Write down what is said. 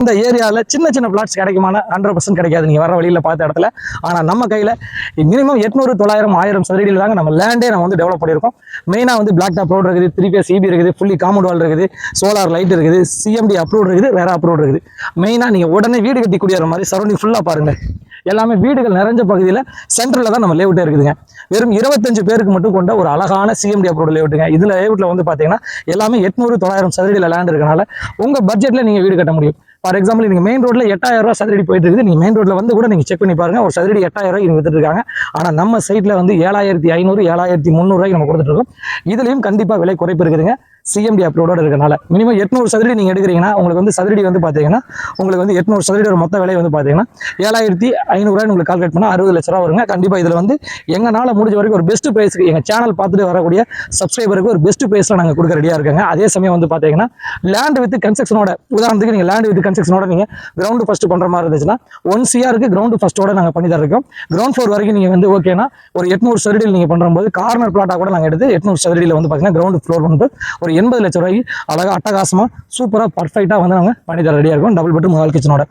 இந்த ஏரியாவில் சின்ன சின்ன பிளாட்ஸ் கிடைக்குமான ஹண்ட்ரட் பர்சன்ட் கிடைக்காது. நீங்கள் வர வழியில் பார்த்த இடத்துல. ஆனால் நம்ம கையில் மினிமம் எட்நூறு தொள்ளாயிரம் ஆயிரம் சதுரடியில் தாங்க நம்ம லேண்டே நம்ம வந்து டெவலப் பண்ணியிருக்கோம். மெயினாக வந்து பிளாக் டாப் ரோடு இருக்குது த்ரீ பேஸ் சிபி இருக்குது ஃபுல்லி காம்பவுண்ட் வால் இருக்குது சோலார் லைட் இருக்குது சிஎம்டி அப்ரூவ் இருக்குது வேற அப்ரூவ் இருக்குது. மெயினாக நீங்கள் உடனே வீடு கட்டி குடியேற மாதிரி சரௌண்டிங் ஃபுல்லாக பாருங்கள் எல்லாமே வீடுகள் நிறைஞ்ச பகுதியில் சென்டரில் தான் நம்ம லேவுட்டே இருக்குதுங்க. வெறும் இருபத்தஞ்சு பேருக்கு மட்டும் கொண்ட ஒரு அழகான சிஎம்டி அப்ரூவ் லேவுட்டுங்க இதில் லேவுட்டில் வந்து பார்த்தீங்கன்னா எல்லாமே எட்நூறு தொள்ளாயிரம் சதுரடியில் லேண்ட் இருக்கனால உங்கள் பட்ஜெட்டில் நீங்கள் வீடு கட்ட முடியும். ஃபார் எக்ஸாம்பிள் நீங்கள் மெயின் ரோட்டில் எட்டாயிரம் ரூபா சதுரடி போயிட்டு இருக்குது. நீங்கள் மெயின் ரோட்டில் வந்து கூட நீங்கள் செக் பண்ணி பாருங்க. ஒரு சதுரடி எட்டாயிரம் ரூபாய் வித்துட்டு இருக்காங்க. ஆனால் நம்ம சைட்டில் வந்து ஏழாயிரத்தி ஐநூறு ஏழாயிரத்தி முந்நூறுரூவாய்க்கு நம்ம கொடுத்துட்டு இருக்கோம். இதுலேயும் கண்டிப்பாக விலை குறைப்பு இருக்குதுங்க. சிஎம்டி அப்ரூவோட இருக்கனால மினிமம் எட்நூறு சதுரடி நீங்கள் எடுக்கிறீங்கன்னா உங்களுக்கு வந்து சதுரடி வந்து பார்த்தீங்கன்னா உங்களுக்கு வந்து எட்நூறு சதுரடி மொத்த விலை வந்து பார்த்தீங்கன்னா ஏழாயிரத்தி ஐநூறுரூவா உங்களுக்கு கால்குலேட் பண்ணால் அறுபது லட்ச ரூபா வருங்க. கண்டிப்பாக இதில் வந்து எங்களால் முடிஞ்ச வரைக்கும் ஒரு பெஸ்ட் ப்ரைஸ்க்கு எங்கள் சேனல் பார்த்துட்டு வரக்கூடிய சப்ஸ்கிரைபருக்கு ஒரு பெஸ்ட் ப்ரைஸில் நாங்கள் கொடுக்க ரெடியாக இருக்காங்க. அதே சமயம் வந்து பார்த்தீங்கன்னா லேண்ட் வித் கன்ஸ்ட்ரக்ஷனோட உதாரணத்துக்கு நீங்கள் லேண்ட் வித் கன்ஸ்ட்ரக்ஷனோட நீங்கள் கிரவுண்டு ஃபஸ்ட் பண்ணுற மாதிரி இருந்துச்சுன்னா ஒன் சிஆருக்கு கிரவுண்டு ஃபஸ்ட்டோட நாங்கள் பண்ணி தரோம் இருக்கோம் கிரவுண்ட் ஃப்ளோர் வரைக்கும் நீங்கள் வந்து ஓகேனா ஒரு எட்நூறு சதுரடியில் நீங்கள் பண்ணும்போது கார்னர் பிளாட்டாக கூட நாங்கள் எடுத்து எட்நூறு சதுரடியில் வந்து பார்த்தீங்கன்னா கிரவுண்ட் ஃப்ளோர் வந்து ஒரு எண்பது லட்ச ரூபாய்க்கு அழகாக அட்டகாசமாக சூப்பராக பர்ஃபெக்டாக வந்து நாங்கள் பண்ணி தர ரெடியாக இருக்கோம். Double bedroom hall கிச்சனோட